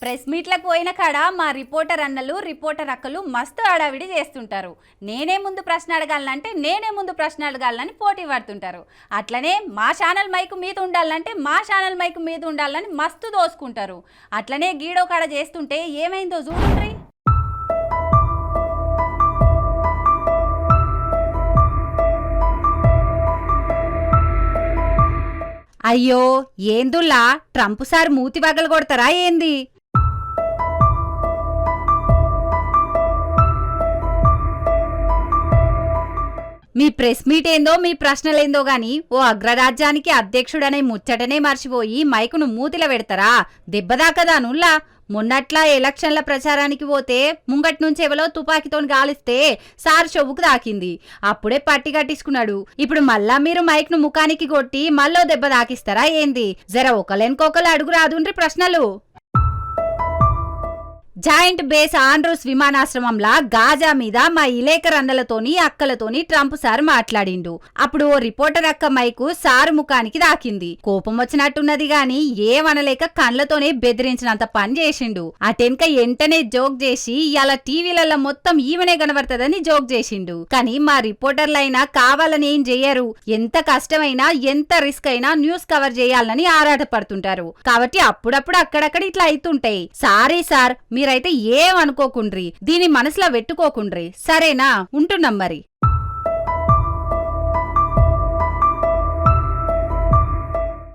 Press మీట్లకు పోయిన కాడ మా రిపోర్టర్ అన్నలు రిపోర్టర్ అక్కలు మస్తు అడావిడి చేస్తుంటారు. నేనే ముందు ప్రశ్న అడగాలంటే నేనే ముందు ప్రశ్న అడగాలని పోటీ పడుతుంటారు. అట్లనే మా ఛానల్ మైకు మీద ఉండాలంటే మా ఛానల్ మైకు మీద ఉండాలని మస్తు దోసుకుంటారు. అట్లనే గీడో కాడ చేస్తుంటే ఏమైందో చూడండి. అయ్యో ఏందుల్లా ట్రంప్ సార్ మూతి పగలగొడతారా కొడతారా ఏంది? మీ ప్రెస్ మీట్ ఏందో మీ ప్రశ్నలేందో గాని ఓ అగ్రరాజ్యానికి అధ్యక్షుడనే ముచ్చటనే మర్చిపోయి మైకును మూతిలో పెడతారా? దెబ్బదాకదా నుల్లా? మొన్నట్లా ఎలక్షన్ల ప్రచారానికి పోతే ముంగట్ నుంచి ఎవలో తుపాకీతోని గాలిస్తే సార్ చెవుకు దాకింది అప్పుడే పట్టి కట్టించుకున్నాడు. ఇప్పుడు మళ్ళా మీరు మైక్ను ముఖానికి కొట్టి మళ్ళో దెబ్బ దాకిస్తారా ఏంది? జర ఒకలెనుకొకలు అడుగు రాదుండ్రి ప్రశ్నలు. జాయింట్ బేస్ ఆండ్రూస్ విమానాశ్రమంలా గాజా మీద మా ఇలేకర్ అక్కలతోని ట్రంప్ సార్ మాట్లాడిండు. అప్పుడు ఓ రిపోర్టర్ అక్క మైకు సారు ముఖానికి దాకింది. కోపం వచ్చినట్టున్నది గాని ఏమనలేక కండ్లతోనే బెదిరించినంత పని చేసిండు. అటెనక ఎంటనే జోక్ చేసి ఇలా టీవీలలో మొత్తం ఈమెనే కనబడుతుందని జోక్ చేసిండు. కానీ మా రిపోర్టర్లైనా కావాలని ఏం చెయ్యరు ఎంత కష్టమైనా ఎంత రిస్క్ అయినా న్యూస్ కవర్ చేయాలని ఆరాటపడుతుంటారు. కాబట్టి అప్పుడప్పుడు అక్కడక్కడ ఇట్లా అవుతుంటాయి సారీ సార్ మీరైతే ఏమనుకోకుండ్రి? దీని మనసులో పెట్టుకోకుండ్రి సరేనా? ఉంటున్నాం మరి.